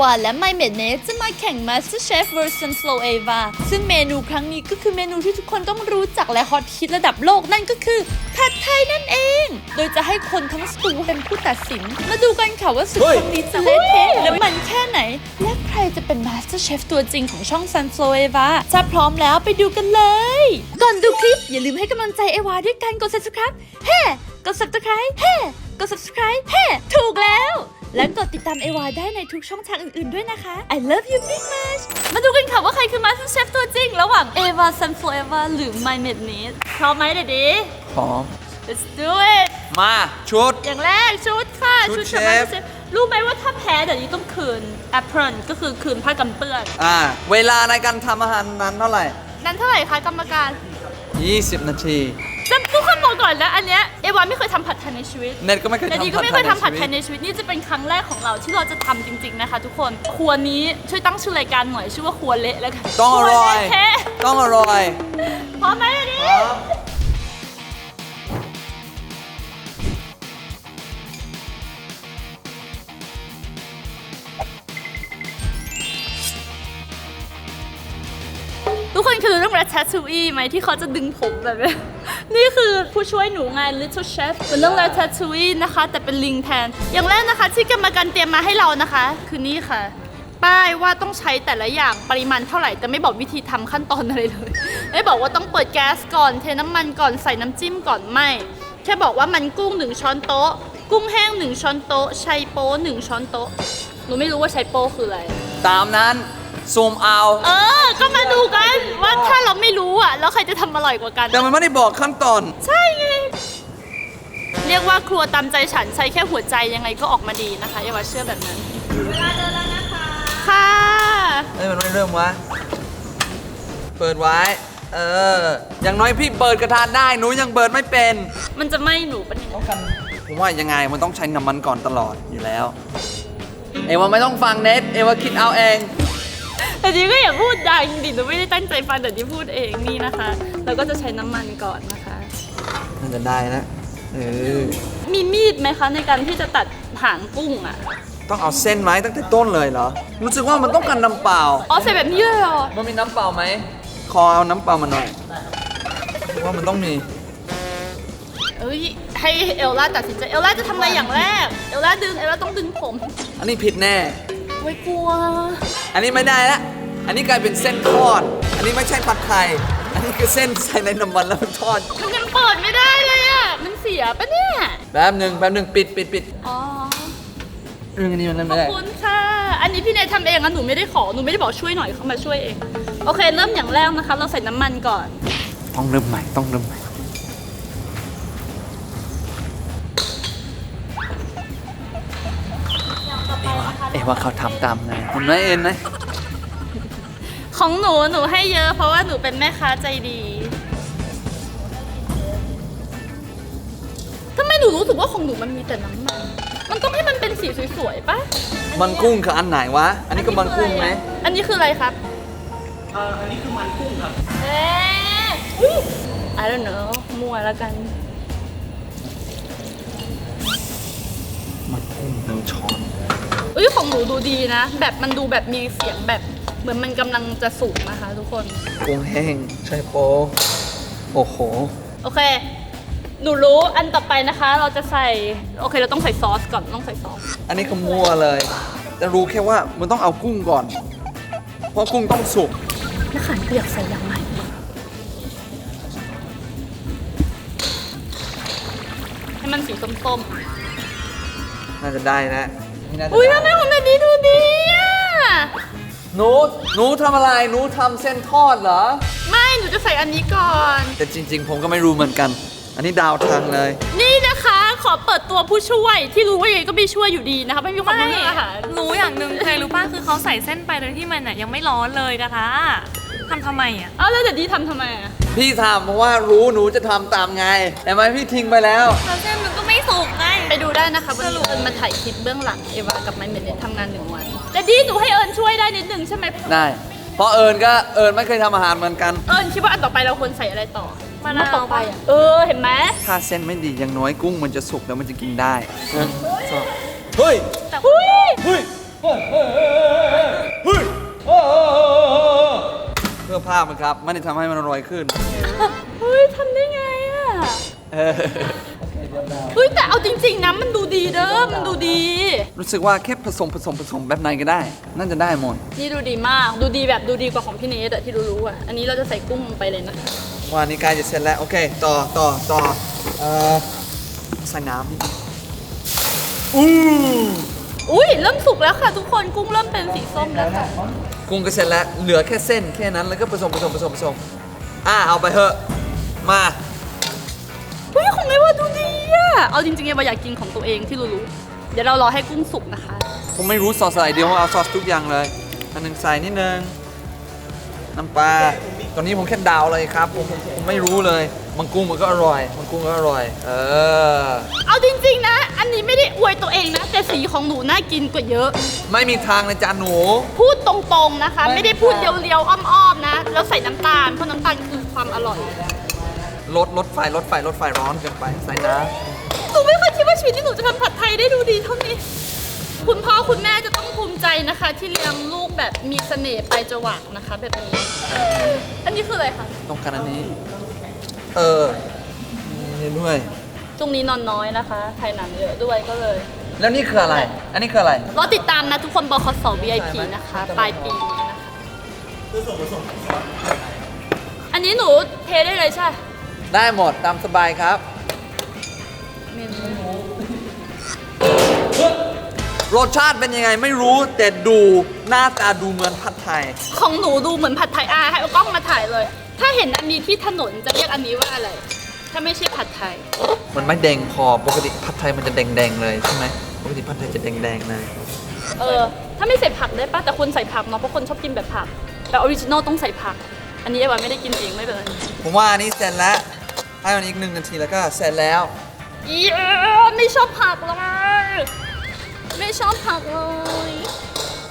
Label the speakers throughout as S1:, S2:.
S1: วาและ My m a d n e s จะมาแข่ง MasterChef version Flow Ava ซึ่งเมนูครั้งนี้ก็คือเมนูที่ทุกคนต้องรู้จักและฮอตฮิตระดับโลกนั่นก็คือผัดไทยนั่นเอง โดยจะให้คนทั้งสตูเป็นผู้ตัดสิน มาดูกันค่ะว่าศึก
S2: เฮ้ย
S1: ครั้งนี้จะเละเทะและมันแค่ไหน และใครจะเป็น MasterChef ตัวจริงของช่อง Sun Flow Ava ถ้าพร้อมแล้วไปดูกันเลย ก่อนดูคลิปอย่าลืมให้กำลังใจเอวาด้วยการกด subscribe เฮ้กด subscribe เฮ้กด subscribe เฮ้ถูกแล้ว และกดติดตามเอวาได้ในทุกช่องทางอื่นๆด้วยนะคะ I love you big much มาดูกันค่ะว่าใครคือ Master Chef ตัวจริง ระหว่างเอวา Sunflower หรือ My m a d n e s พร้อมไหมเด็ดี
S2: พร้อม
S1: Let's do it
S2: มาชุด
S1: อย่างแรกชุดค่ะ
S2: ชุด
S1: กับ
S2: เชฟ
S1: Master Chef รู้ไหมว่าถ้าแพ้เดี๋ยวนี้ต้องคืน apron ก็คือคืนผ้ากันเปื้อน
S2: อ่า เวลาในการทำอาหารนั้นเท่าไหร่
S1: นั้นเท่าไหร่คะกรรมการ
S2: 20 นาที
S1: จะทุกคนบอกก่อนนะอันเนี้ยเอวาไม่เคยทำผัดไทยในชีวิต
S2: เน็ตก็ไม่เคย
S1: แต่
S2: ทำ
S1: ดีก็ไม่เคยทำผัดไทย
S2: ใน
S1: ในชีวิตนี่จะเป็นครั้งแรกของเราที่เราจะทำจริง ๆนะคะ ทุกคนครัวนี้ช่วยตั้งชื่อรายการหน่อยชื่อว่าครัวเละแล้วกัน
S2: ต้องอร่อย
S1: คเละเทะ
S2: ต้องอร่อย
S1: พร้อมไหมอันนี้ทุกคน คือเรื่อง Ratatouille ไหมที่เขาจะดึงผมแบบนี้ นี่คือผู้ช่วยหนูไง Little Chef เป็นเรื่อง Ratatouille นะคะ แต่เป็นลิงแทน อย่างแรกนะคะ ที่กรรมการเตรียมมาให้เรานะคะ คือนี่ค่ะ ป้ายว่าต้องใช้แต่ละอย่างปริมาณเท่าไหร่ แต่ไม่บอกวิธีทำขั้นตอนอะไรเลยไม่บอกว่าต้องเปิดแก๊สก่อนเทน้ำมันก่อนใส่น้ำจิ้มก่อนไม่แค่บอกว่ามันกุ้งหนึ่งช้อนโต๊ะ กุ้งแห้งหนึ่งช้อนโต๊ะไชโป๊หนึ่งช้อนโต๊ะหนูไม่รู้ว่าไชโป๊คืออะไร
S2: ตามนั้นซูมเอา
S1: เออ ก็มาดูกันว่าถ้าเราไม่รู้อะแล้วใครจะทำอร่อยกว่ากัน
S2: แต่มันไม่ได้บอกขั้นตอน
S1: ใช่ไง เรียกว่าครัวตามใจฉันใช้แค่หัวใจยังไงก็ออกมาดีนะคะอย่าว่าเชื่อแบบนั้น เวลาเดินแล้วนะคะ ค่ะ
S2: เอ้ยมันไม่เริ่มวะ เปิดไว้ เออ อย่างน้อยพี่เปิดกระทะได้หนูยังเปิดไม่เป็น
S1: มันจะไม่หนูปะเนี่ย
S2: ผมว่ายังไงมันต้องใช้น้ำมันก่อนตลอดอยู่แล้ว เอว่าไม่ต้องฟังเน็ตเอว่าคิดเอาเอง
S1: แต่ดีก็อย่าพูดดังดิหนูไม่ได้ตั้งใจฟังแต่ดีพูดเองนี่นะคะแล้วก็จะใช้น้ำมันก่อนนะคะ
S2: น่าจะได้นะเออ
S1: มีมีดไหมคะในการที่จะตัดหางกุ้งอะ
S2: ต้องเอาเส้นไหมตั้งแต่ต้นเลยเหรอ รู้สึกว่ามันต้องการน้ำเปล่า
S1: อ๋อใส่แบบนี้เลยเหรอ
S2: มันมีน้ำเปล่าไหมขอเอาน้ำเปล่ามาหน่อยว่ามันต้องมี
S1: เอ้ยให้เอลล่าตัดสินใจเอลล่าจะทำอะไรอย่างแรก เอลล่าดึงเอลล่าต้องดึงผม
S2: อันนี้ผิดแน่
S1: ไว้กลัว
S2: อันนี้ไม่ได้ละ อันนี้กลายเป็นเส้นทอด อันนี้ไม่ใช่ผัดไทย อันนี้คือเส้นใส่ในน้ำมันแล้วมันทอด
S1: มันยังเปิดไม่ได้เลยอะ มันเสียปะเนี่ย
S2: แป๊บหนึ่งแป๊บหนึ่งปิดปิดปิด
S1: อ๋อ
S2: เรื่องอันนี้มันนั่น
S1: ขอ
S2: ไม่
S1: บ
S2: ได้
S1: คุณค่ะ อันนี้พี่เนยทำเองนะหนูไม่ได้ขอ หนูไม่ได้บอกช่วยหน่อยเขามาช่วยเอง โอเค เริ่มอย่างแรกนะคะ เราใส่น้ำมันก่อน
S2: ต้องเริ่มใหม่ต้องเริ่มใหม่ เอะว่าเอะว่าเขาทำตามไงเห็นไหมเอ็นไหม
S1: ของหนูหนูให้เยอะเพราะว่าหนูเป็นแม่ค้าใจดีทำไมหนูรู้สึกว่าของหนูมันมีแต่น้ำมัน มันต้องให้มันเป็นสีสวยๆปะ
S2: มันกุ้งคืออันไหนวะ อันนี้ก็มันกุ้งไหม
S1: อันนี้คืออะไรครับเอออันนี้คือมันกุ้งครับเอ๊ะอุ๊ย I don't know มั่วแล้วกัน
S2: มันกุ้งหนึ่งช้อน
S1: เอ้ยของหนูดูดีนะ แบบมันดูแบบมีเสียงแบบ เหมือนมันกำลังจะสุกนะคะ ทุกคน
S2: กุ้งแห้งใช่โป๊ะโอ้โห
S1: โอเค หนูรู้อันต่อไปนะคะ เราจะใส่ โอเค เราต้องใส่ซอสก่อน ต้องใส่ซอส
S2: อันนี้ก็มั่วเลย แต่รู้แค่ว่ามันต้องเอากุ้งก่อน เพราะกุ้งต้องสุก
S1: มะขามเปียกใส่ยังไงให้มันสีส้ม
S2: น่าจะได้นะนี่น่า
S1: ๆ
S2: จะ
S1: อุ้ย
S2: ได้
S1: ทำไมของแบบนี้ดูดีอะ
S2: หนูหนูทำอะไรหนูทำเส้นทอดเหรอ
S1: ไม่ หนูจะใส่อันนี้ก่อน
S2: แต่จริง ๆ ผมก็ไม่รู้เหมือนกัน อันนี้ดาวทางเลย
S1: นี่นะคะ ขอเปิดตัวผู้ช่วย ที่รู้ว่ายังไงก็ไม่ช่วยอยู่ดีนะคะ ไม่มีความรู้เรื่องอาหาร
S3: รู้อย่างหนึ่งเคยรู้ป่ะ คือเขาใส่เส้นไปโดยที่มันน่ะยังไม่ร้อนเลยนะคะทำทำไมอะ
S1: เอาแล้วเดี๋ยวดีทำทำไมอะ
S2: พี่ทำเพราะว่ารู้หนูจะทำตามไง แต่ไม่พี่ทิ้งไปแล้ว
S3: แล้วเส้นมันก็ไม่ ส่งไง
S1: ไปดูได้นะคะวันนี้เอิญมาถ่ายคลิปเบื้องหลังเอวากับไมเมนเนตทำงานหนึ่งวันแต่ดีหนูให้เอิญช่วยได้นิดนึ่งใช่ไหม
S2: ได้ เพราะเอิญก็เอิญไม่เคยทำอาหารเหมือนกัน
S1: เอิญคิดว่าอันต่อไปเราควรใส่อะไรต่อ
S3: มา
S1: ต่อไปเออเห็นไหม
S2: ถ้าเส้นไม่ดียังน้อยกุ้งมันจะสุกแล้วมันจะกินได้เฮ้ยเฮ้ยเฮ้ย
S1: เฮ้ย
S2: เฮ้ยเพื่อภาพมันครับไม่ได้ทำให้มันอร่อยขึ้น
S1: เฮ้ยทำได้ไงอะ
S2: เออ
S1: เฮ้ยแต่เอาจริงๆนะมันดูดีเด้อมันดูดี
S2: รู้สึกว่าแค่ผสมผสมผสมแบบไหนก็ได้ น่าจะได้หมด
S1: นี่ดูดีมากดูดีแบบดูดีกว่าของพี่เนทอะที่รู้ๆอะอันนี้เราจะใส่กุ้งลงไปเลยนะคะ
S2: ว่านี่ใกล้จะเสร็จแล้ว โอเค ต่อต่อต่อเอ่อใส่น้ำนิดนึงอู้
S1: อุ้ยเริ่มสุกแล้วค่ะทุกคนกุ้งเริ่มเป็นสีส้มแล้วค่ะ
S2: กุ้งก็เสร็จแล้วเหลือแค่เส้นแค่นั้นแล้วก็ผสมผสมผสมผสมอะเอาไปเถอะมา
S1: เอาจริงๆไอ้ว่าอยากกินของตัวเองที่รู้ๆเดี๋ยวเรารอให้กุ้งสุกนะคะ
S2: ผมไม่รู้ซอสอะไรเดียวผมเอาซอสทุกอย่างเลยอันหนึงใส่นิดนึงน้ำปลาตอนนี้ผมแค่ดาวเลยครับผมผมผมไม่รู้เลยมังกุ้งมันก็อร่อยมังกุ้งก็อร่อย เออ
S1: เอาจริงๆนะ อันนี้ไม่ได้อวยตัวเองนะ แต่สีของหนูน่ากินกว่าเยอะ
S2: ไม่มีทางเลยจานหนู
S1: พูดตรงๆนะคะ
S2: ไม่
S1: ไม่ได้พูดเลียวๆอ้อมๆนะ แล้วใส่น้ำตาลเพราะน้ำตาลคือความอร่อย
S2: ลดลดไฟลดไฟลดไฟร้อนเกินไปใส่น้
S1: หนูไม่เคยคิดว่าชีวิตที่หนูจะทำผัดไทยได้ดูดีเท่านี้ คุณพ่อคุณแม่จะต้องภูมิใจนะคะ ที่เลี้ยงลูกแบบมีเสน่ห์ไปลายจวักนะคะ แบบนี้ อันนี้คืออะไรคะำ
S2: ต้องการอันนี้ เออนี่ด้วย
S1: ช่วงนี้นอนน้อยนะคะถ่ายหนังเยอะด้วยก็เลย
S2: แล้วนี่คืออะไร อันนี้คืออะไร
S1: รอติดตามนะทุกคนบคส VIP นะคะ ปลายปีนี้นะคะอันนี้หนูเทได้เลยใช่ไหม
S2: ได้หมดตามสบายครับ
S1: เมนู
S2: รสชาติเป็นยังไงไม่รู้แต่ดูหน้าตาดูเหมือนผัดไทย
S1: ของหนูดูเหมือนผัดไทยอาให้เอากล้องมาถ่ายเลย ถ้าเห็นอันนี้ที่ถนนจะเรียกอันนี้ว่าอะไร ถ้าไม่ใช่ผัดไทย
S2: มันไม่แดงพอปกติผัดไทยมันจะแดงๆเลยใช่ไหมปกติผัดไทยจะแดงๆเลย
S1: เออ ถ้าไม่ใส่ผักได้ปะแต่คนใส่ผักเนาะเพราะคนชอบกินแบบผัก แต่ออริจินอลต้องใส่ผัก อันนี้ไอ้วันไม่ได้กินเองไม่เป็นไร
S2: ผมว่าอันนี้เสร็จแล้วให้มันอีกหนึ่งนาทีแล้วก็เสร็จแล้ว
S1: อีเออไม่ชอบผักเลยไม่ชอบผักเลย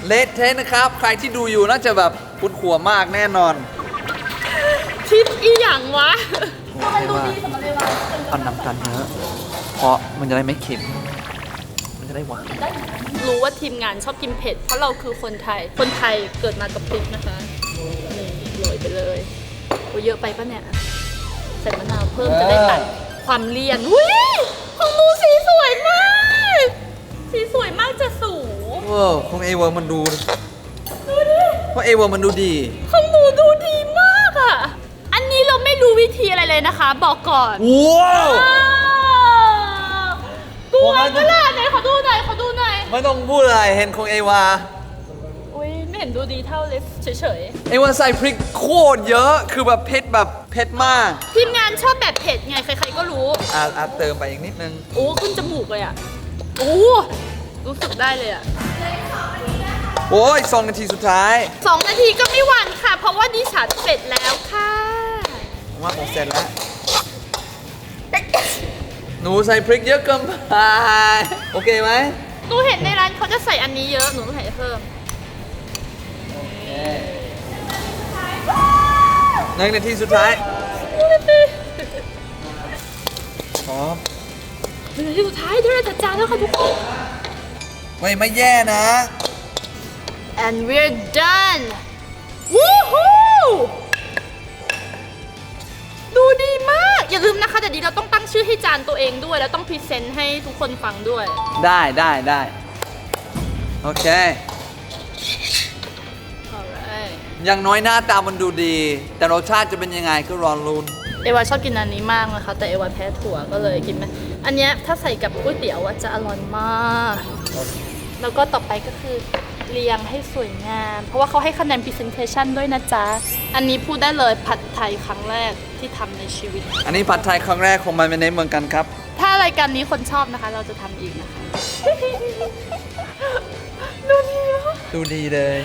S2: เละเทะนะครับ ใครที่ดูอยู่น่าจะแบบปวดหัวมากแน่นอน
S1: ทิปอีหยังวะ
S2: โอ
S1: ทำ
S2: เค
S1: ไมดู
S2: ว่า
S1: ดีสำหรับเลยวะ
S2: เอาน้ำตาลเยอะเพราะมันจะได้ไม่เค็ม มันจะได้หวาน
S1: รู้ว่าทีมงานชอบกินเผ็ด เพราะเราคือคนไทย คนไทยเกิดมากับพริกนะคะนี่โรยไปเลยโอ้ยเยอะไปปะเนี่ยใส่มะนาวเพิ่มจะได้ตัด ความเลี่ยนอุ้ยของหนูสีสวยมาก สีสวยมากจะสู
S2: โอ้ของเอเวอร์มันดู
S1: ดูดิ
S2: เพราะเอเวอร์มันดูดี
S1: ของหนูดูดีมากอะ อันนี้เราไม่รู้วิธีอะไรเลยนะคะ บอกก่อน
S2: ว้าว
S1: อ้าวกลัวเมื่อไหร่ไหนขอดูหน่อยขอดูหน่อย
S2: ไม่ต้องพูดอะไรเห็นของเอวา
S1: อุ้ยไม่เห็นดูดีเท่าเลยเฉย
S2: เอวาใส่พริกโคตรเยอะ คือแบบเผ็ดแบบเผ็ดมาก
S1: ๆ ทีมงานชอบแบบเผ็ดไง ใครๆก็รู้
S2: อาอาเติมไปอีกนิดนึง
S1: โอ้ขึ้นจมูกเลยอะ โอ้รู้สึกได้เลยอะ
S2: โอ้ยสองนาทีสุดท้าย
S1: สองนาทีก็ไม่หวั่นค่ะ เพราะว่าดิฉันเสร็จแล้วค่ะ
S2: ผมว่าผมเสร็จแล้ว หนูใส่พริกเยอะเกินไป โอเคไหม
S1: หนูเห็นในร้านเขาจะใส่อันนี้เยอะ หนูต้องใส่เพิ่ม
S2: หนึ่งนาทีสุดท้ายพร้อม
S1: หนึ่งนาทีสุดท้ายเดี๋ยวเราจัดจานแล้วค่ะทุกคน
S2: เฮ้ยไม่แย่นะ
S1: and we're done woohoo ดูดีมาก อย่าลืมนะคะแต่ดีเราต้องตั้งชื่อให้จานตัวเองด้วย แล้วต้องพรีเซนต์ให้ทุกคนฟังด้วย
S2: ได้ได้ได้ โอเค
S1: alright
S2: อย่างน้อยหน้าตามันดูดี แต่รสชาติจะเป็นยังไงก็รอลุ้น
S1: เอวาชอบกินอันนี้มากนะคะ แต่เอวาแพ้ถั่วก็เลยกินไม่อันเนี้ยถ้าใส่กับก๋วยเตี๋ยวอะจะอร่อยมาก แล้วก็ต่อไปก็คือเรียงให้สวยงาม เพราะว่าเขาให้คะแนน presentation ด้วยนะจ๊ะ อันนี้พูดได้เลยผัดไทยครั้งแรกที่ทำในชีวิต
S2: อันนี้ผัดไทยครั้งแรกของมันในเมืองกันครับ
S1: ถ้ารายการนี้คนชอบนะคะ เราจะทำอีกนะคะ ดูดีมาก
S2: ดูดีเลย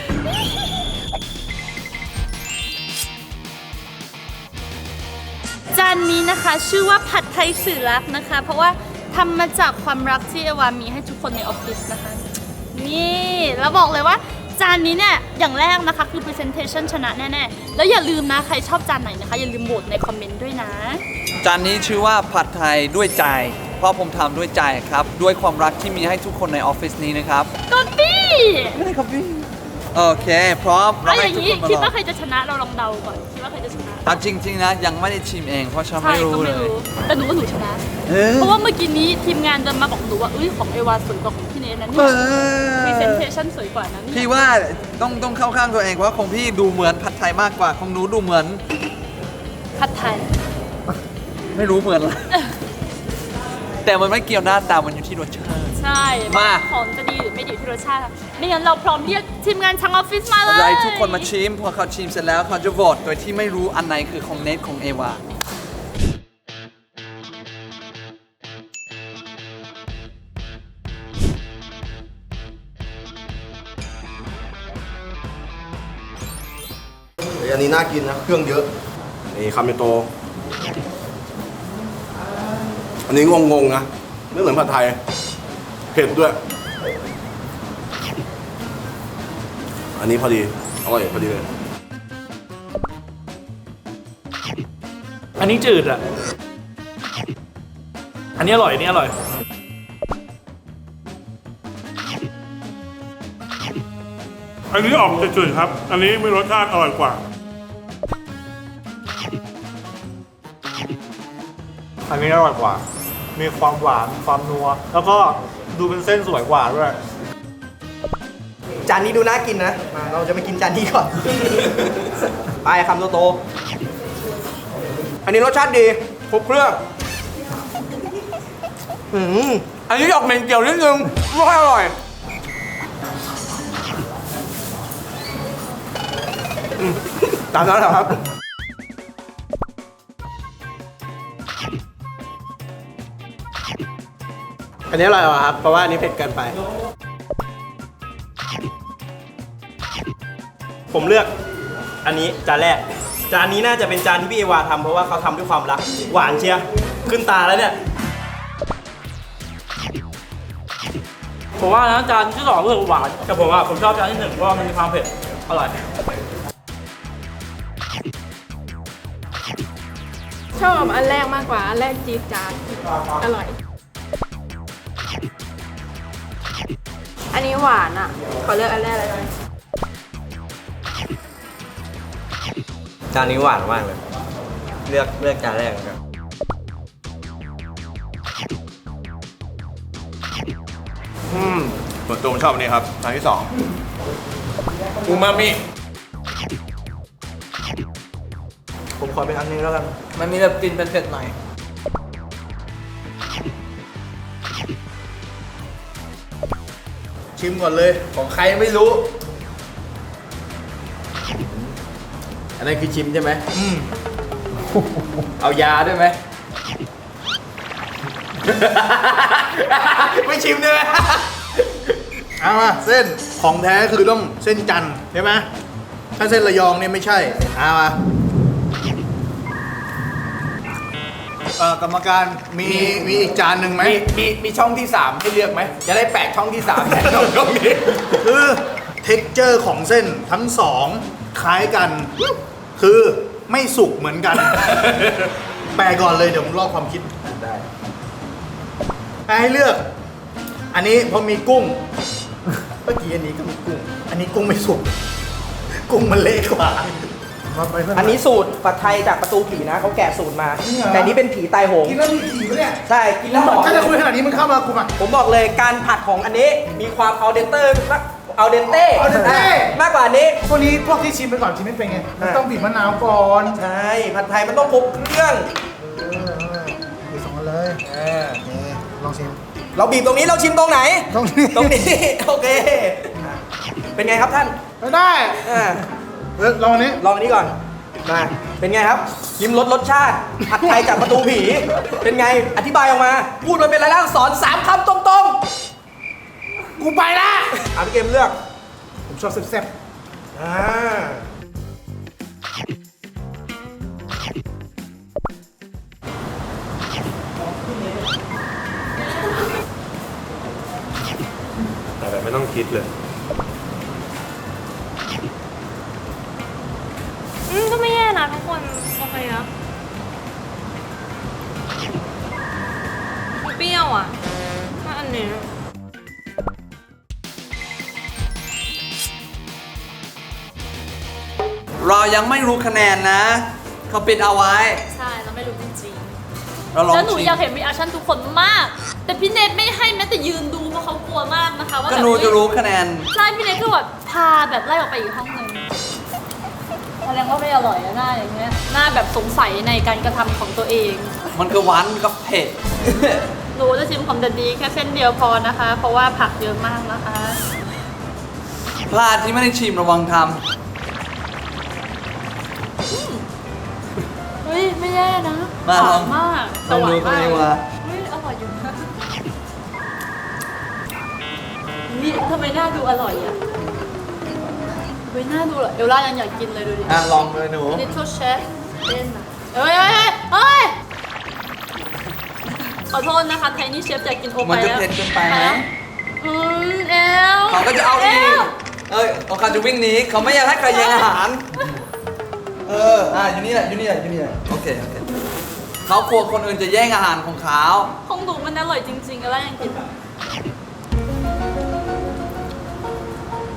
S1: จานนี้นะคะชื่อว่าผัดไทยสื่อรักนะคะ เพราะว่าทำมาจากความรักที่เอวามีให้ทุกคนในออฟฟิศนะคะ นี่แล้วบอกเลยว่าจานนี้เนี่ยอย่างแรกนะคะคือ presentation ชนะแน่ๆ แล้วอย่าลืมนะใครชอบจานไหนนะคะ อย่าลืมโหวตในคอมเมนต์ด้วยนะ
S2: จานนี้ชื่อว่าผัดไทยด้วยใจ เพราะผมทำด้วยใจครับ ด้วยความรักที่มีให้ทุกคนในออฟฟิศนี้นะครับ
S1: กอปปี้
S2: ไม่ได้ครับพี่ โอเคพร้อม
S1: เอาอ
S2: ให้
S1: ย่างนี้
S2: ทุก
S1: คิด
S2: นม
S1: ว่า
S2: ล
S1: ใครจะชนะเราลองเดาก่อนคิดว่าใครจะชนะ
S2: เอาจริง ๆ นะ ยังไม่ได้ชิมเองเพราะฉัน
S1: ใช่
S2: ไม่รู้
S1: ก็
S2: เล
S1: ไม่
S2: ย
S1: รู้แต่หนูว่าหนูชนะ
S2: เออ
S1: เพราะว่าเมื่อกี้นี้ทีมงานเดินมาบอกหนูว่าเอ้ยของเอวาสวยกว่าของพี่เนทนะ
S2: เอ
S1: เนี่ย
S2: อ
S1: พรีเซนเทชันสวยกว่านะเนี่ย
S2: พี่ว่าต้องต้องเข้าข้างตัวเองเพราะของพี่ดูเหมือนผัดไทยมากกว่าของหนูดูเหมือน
S1: ผัดไทย
S2: ไม่รู้เหมือนอะไร แต่มันไม่เกี่ยวหน้าตามันอยู่ที่รสชาติ
S1: ใช่
S2: มา
S1: ของจะดีหรือไม่ดีอยู่ที่รสชาติไม่งั้นเราพร้อมเรียกทีมงานช่างออฟฟิศมาเลย
S2: อะไรทุกคนมาชิมพอเขาชิมเสร็จแล้วเขาจะโหวตโดยที่ไม่รู้อันไหนคือของเนทของเอวา
S4: เฮ้ยอันนี้น่ากินนะ เครื่องเยอะ นี่คำโต อันนี้งงๆนะไม่เหมือนผัดไทย เผ็ดด้วย อันนี้พอดี อร่อยพอดีเลย
S5: อันนี้จืดอะ อันนี้อร่อยอันนี้อร่อย
S6: อันนี้ออกจืดๆครับ อันนี้มีรสชาติอร่อยกว่า
S5: อันนี้อร่อยกว่า มีความหวานความนัว แล้วก็ดูเป็นเส้นสวยกว่าด้วย
S7: จานนี้ดูน่ากินนะมาเราจะไปกินจานนี้ก่อน ไปคำโตๆอันนี้รสชาติดีครบเครื่องอืมอันนี้ออกเหม็นเกี่ยวนิดนึงไม่ค่อยอร่อย ตามนั้นแหละครับ อันนี้อร่อยกว่าครับ เพราะว่าอันนี้เผ็ดเกินไป ผมเลือกอันนี้จานแรก จานนี้น่าจะเป็นจานที่พี่เอวาทำเพราะว่าเขาทำด้วยความรัก หวานเชียร์ขึ้นตาแล้วเนี่ย
S5: ผมว่านะจานที่สองคือหวาน แต่ผมว่าผมชอบจานที่หนึ่งเพราะว่ามันมีความเผ็ด อร่อย
S8: ชอบอันแรกมากกว่า อันแรกจี๊ดจ๊าดอร่อย นนี้หวานอะ ขอเลือกอันแรกเลย
S7: จานนี้หวานมากเลย เลือกเลือกจานแรกครับ
S4: อืมส่วนตัวผมชอบอันนี้ครับจานที่สองอูมามิ
S7: ผมขอเป็นอันนี้แล้วกัน
S2: มันมีแบบกลินเป็นเผ็ดหน่อย
S4: ชิมก่อนเลย ของใครไม่รู้
S7: อันนั้นคือชิมใช่ไหม อืม เอายาด้วยไหม ไม่ชิมด้วยไหม
S9: เอามาเส้นของแท้คือต้องเส้นจันทร์ใช่ไหมถ้าเส้นระยองเนี่ยไม่ใช่เอามา เอ่อกรรมการมีมีอีกจานหนึ่งไหม
S7: มีมีมีช่องที่ 3 ให้เลือกไหมจะได้แปะช่องที่3แทนช่องช่องนี้
S9: คือเท็กเจอร์ของเส้นทั้งสองคล้ายกัน คือไม่สุกเหมือนกัน แปลก่อนเลยเดี๋ยวผมลอกความคิดได้ให้เลือก อันนี้พอมีกุ้งเมื่อกี้อันนี้ก็มีกุ้ง อันนี้กุ้งไม่สุก กุ้งมันเละกว่า มาไปเพื่
S7: อันนี้สูตรผัดไทยจากประตูผีนะเขาแกะสูตรมา
S9: จริงเหรอ
S7: แต่อันนี้เป็นผีตายโหง
S9: กินแล้วมีผีปะเนี่ย
S7: ใช่กินแล้วหอม
S9: ถ้าจะคุยขนาดนี้มึงเข้ามากูมา
S7: ผมบอกเลยการผัดของอันนี้มีความเอาเดนเตอร์เอาเดนเต้
S9: al dente
S7: มากกว่าอันนี้
S9: พวกนี้พวกที่ชิมไปก่อนชิมไม่เป็นไงมันต้องบีบมะนาวก่อน
S7: ใช่ผัดไทยมันต้องครบเครื่อง
S9: บีบสองอันเลยนี่ลองชิม
S7: เราบีบตรงนี้เราชิมตรงไหน
S9: ตรงนี้
S7: ตรงนี้ โอเคอะเป็นไงครับท่าน
S9: ไม่ได้
S7: อ่า
S9: เออลองอันนี้
S7: ลองอันนี้ก่อน มา เป็นไงครับชิมรสรสชาติ ผัดไทยจากประตูผี เป็นไง อธิบายออกมา พูดมาเป็นอะไรแล้วสอนสามคำตรง
S9: กูไปละ
S7: ๆอะพี่เกมเลือก
S9: ผมชอบแซ่บ
S7: อ่า
S6: แต่แบบไม่ต้องคิดเลย
S3: โอเคนะเปรี้ยวอะถ้าอันนี้
S2: เรายังไม่รู้คะแนนนะ เขาปิดเอาไว้
S1: ใช่เราไม่รู้จริง
S2: เรา
S1: ๆ
S2: ลอง
S1: แล้วหนู
S2: ชิม
S1: อยากเห็นรีแอคชั่นทุกคนมาก แต่พี่เนทไม่ให้แม้แต่ยืนดูเพราะเขากลัวมากนะคะ ว่า
S2: ก็
S1: แบบ
S2: หนูจะรู้คะแนน
S1: ใช่พี่เนทก็แบบพาแบบไล่ออกไปอีกห้องหนึ่ง แสดงว่าไม่อร่อยอะหน้าอย่างเงี้ยหน้าแบบสงสัยในการกระทำของตัวเอง
S2: มันก็หวานกับเผ็ด
S1: หนูจะชิมของดันดีแค่เส้นเดียวพอนะคะ เพราะว่าผักเยอะมากนะคะ
S2: พลาดที่ไม่ได้ชิมระวังท
S1: เฮ้ย ไม่แย่นะ
S2: มา
S1: ห
S2: ล
S1: วา
S2: อง
S1: นมาก
S2: ลองดู
S1: หวาน
S2: กัน
S1: มาก
S2: ดีกว่า
S1: เฮ้ย อร่อยอยู่นะนี่ทำไมหน้าดูอร่อยอะ เฮ้ยหน้าดูอร่อยเอลล่ายังอยากกินเลยดูดิ
S2: อะลองเลยหนู
S1: Little Chef เล่นนะเฮ้ยเฮ้ยเฮ้ยเฮ้ยขอโทษนะคะไทนี่เชฟอยากกินโอไป
S2: มันจะ
S1: แล้ว
S2: เผ็ดเกินไปไหม
S1: อืมเอล
S2: เขาก็จะเอาอีก
S1: ล
S2: เอ้ยเขาเขาจะวิ่งหนีเขาไม่อยากให้ใครแย่งอาหาร เออ อะอยู่นี่แหละอยู่นี่แหละอยู่นี่แหละโอเคโอเคเขากลัวคนอื่นจะแย่งอาหารของเขา
S1: ของหนูมันอร่อยจริงๆแล้วยังกิน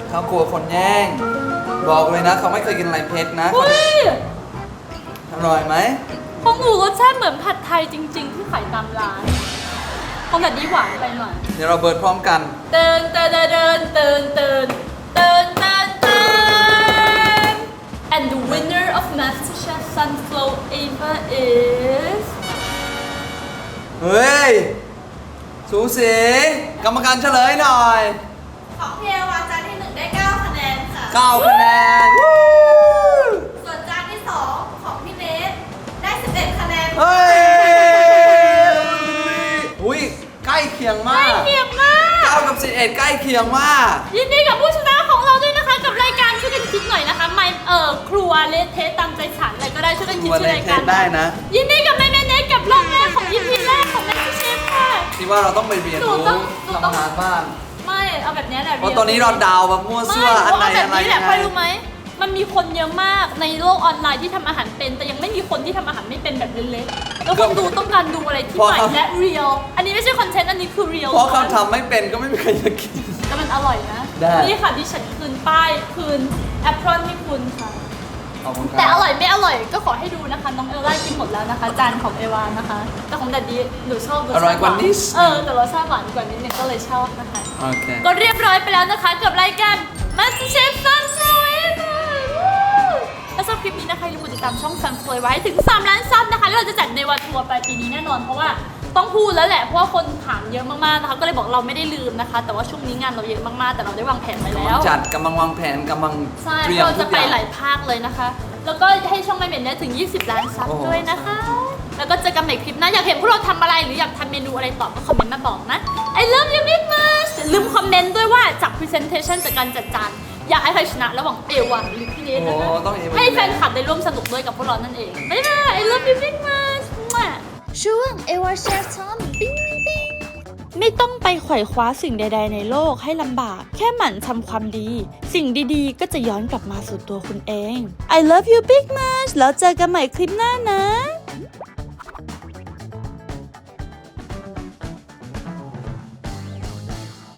S2: เขากลัวคนแย่ง บอกเลยนะ เขาไม่เคยกินอะไรเผ็ดนะ
S1: เฮ้ย
S2: อร่อยไหม
S1: ของหนูรสชาติเหมือนผัดไทยจริง ๆ ที่ขายตามร้านของแบบนี้หวานไปหน่อย
S2: เดี๋ยวเราเบิดพร้อมกัน
S1: เดินเดินเดินเดินเดินเดินเดินเดิน and the winner of MasterChef Sunflower Ava is
S2: เฮ้ย สูสีกรรมการเฉลยหน่อย
S1: ของเทวาจา
S2: 9คะแนน
S1: ส่วนจานที่2ของพี่เนทได้11คะแนน
S2: เฮ้ย อุ้ยใกล้เคียงมาก
S1: เยี่ยมมาก
S2: 9กับ11ใกล้เคียงมาก
S1: ยินดีกับผู้ชนะของเราด้วยนะคะ กับรายการช่วยกันคิดหน่อยนะคะไม่เอ่อครัวเละเทะตามใจฉันอะไรก็ได้ช่วยกันคิดชื่อรายการ
S2: ครัวเละเทะได้นะ
S1: ยินดีกับแม่แม่เนทกับรอบแรกของ EP แรกของแม่เชฟค่ะ
S2: คิดว่าเราต้องไปเรียน
S1: หนู
S2: รู้
S1: ต้องหนู
S2: ทำ
S1: ต้อง
S2: อาหารบ้าง
S1: ไม่เอาแบบเนี้ยแหละ
S2: เพราะตอนนี้เราดาวแบบมั่ว
S1: ไม่
S2: ซั่วอันไหน
S1: เอาแบบ
S2: อะไร
S1: นี้แห
S2: ยั
S1: ละ
S2: ง
S1: ใคร
S2: ไง
S1: รู้ไหมมันมีคนเยอะมากในโลกออนไลน์ที่ทำอาหารเป็น แต่ยังไม่มีคนที่ทำอาหารไม่เป็นแบบเล็กๆแล้วคนดูต้องการดูอะไรที่ใหม่และเรียลอันนี้ไม่ใช่คอนเทนต์อันนี้คือเรียล
S2: เพราะเขาทำไม่เป็นก็ไม่มีใครจะกิน
S1: แล้วมันอร่อยนะ
S2: ได้
S1: นี่ค่ะดิฉันคืนป้ายคืนแอปเปิลให้คุณค่ะ
S2: ขอบคุณค
S1: แต่
S2: รั
S1: อบร่อยไม่อร่อยก็ขอให้ดูนะคะ น้องเอลล่ากินหมดแล้วนะคะ จานของเอวานะคะ แต่ของแดดดีหนูชอบรสชาติ
S2: อร่อยกว่านิด
S1: เออแต่รสชาติหวานกว่านิดนึงก็เลยชอบนะคะ
S2: โอเค
S1: ก็เรียบร้อยไปแล้วนะคะกับรายการ MasterChef Sunflower ถ้าชอบคลิปนี้นะคะอย่าลืมกดติดตามช่อง Sunflower ไว้ถึง 3 ล้านซับนะคะแล้วเราจะจัดในวันทัวร์ปลายปีนี้แน่นอนเพราะว่า ต้องพูดแล้วแหละเพราะว่าคนถามเยอะมากๆนะคะ ก็เลยบอกเราไม่ได้ลืมนะคะ แต่ว่าช่วงนี้งานเราเยอะมากๆ แต่เราได้วางแผนไว้
S2: กำ
S1: แล้
S2: ลัง
S1: ว
S2: จัดกำลังวางแผนกำลัง
S1: ใช่
S2: เตรียม
S1: เรา
S2: ทุ
S1: จะ
S2: ก
S1: ไป
S2: อย่าง
S1: หลายภาคเลยนะคะ แล้วก็ให้ช่องไม่เหม็นได้ถึง 20 ล้านซับ
S2: โอ้โห
S1: ด้วยนะคะ แล้วก็เจอกันใหม่คลิปหน้าอยากเห็นพวกเราทำอะไรหรืออยากทำเมนูอะไรต่อก็คอมเมนต์มาบอกนะ I love you big much อย่าลืมคอมเมนต์ด้วยว่าจาก presentation จากการจัดจานอยากให้ใครชนะระหว่างเอวาหรือพี่เนท
S2: โอ้
S1: นะคะ
S2: ต้องเอวา
S1: ให้แฟนคลับได้ร่วมสนุกด้วยกับพวกเรานั่นเองบ๊ายบาย I love you big much ช่วงเอวาแชร์ทอมปิ้งปิ้งไม่ต้องไปไขว่คว้าสิ่งใด ๆ ในโลกให้ลำบาก แค่หมั่นทำความดี สิ่งดีๆ ก็จะย้อนกลับมาสู่ตัวคุณเอง I love you big much แล้วเจอกันใหม่คลิปหน้านะ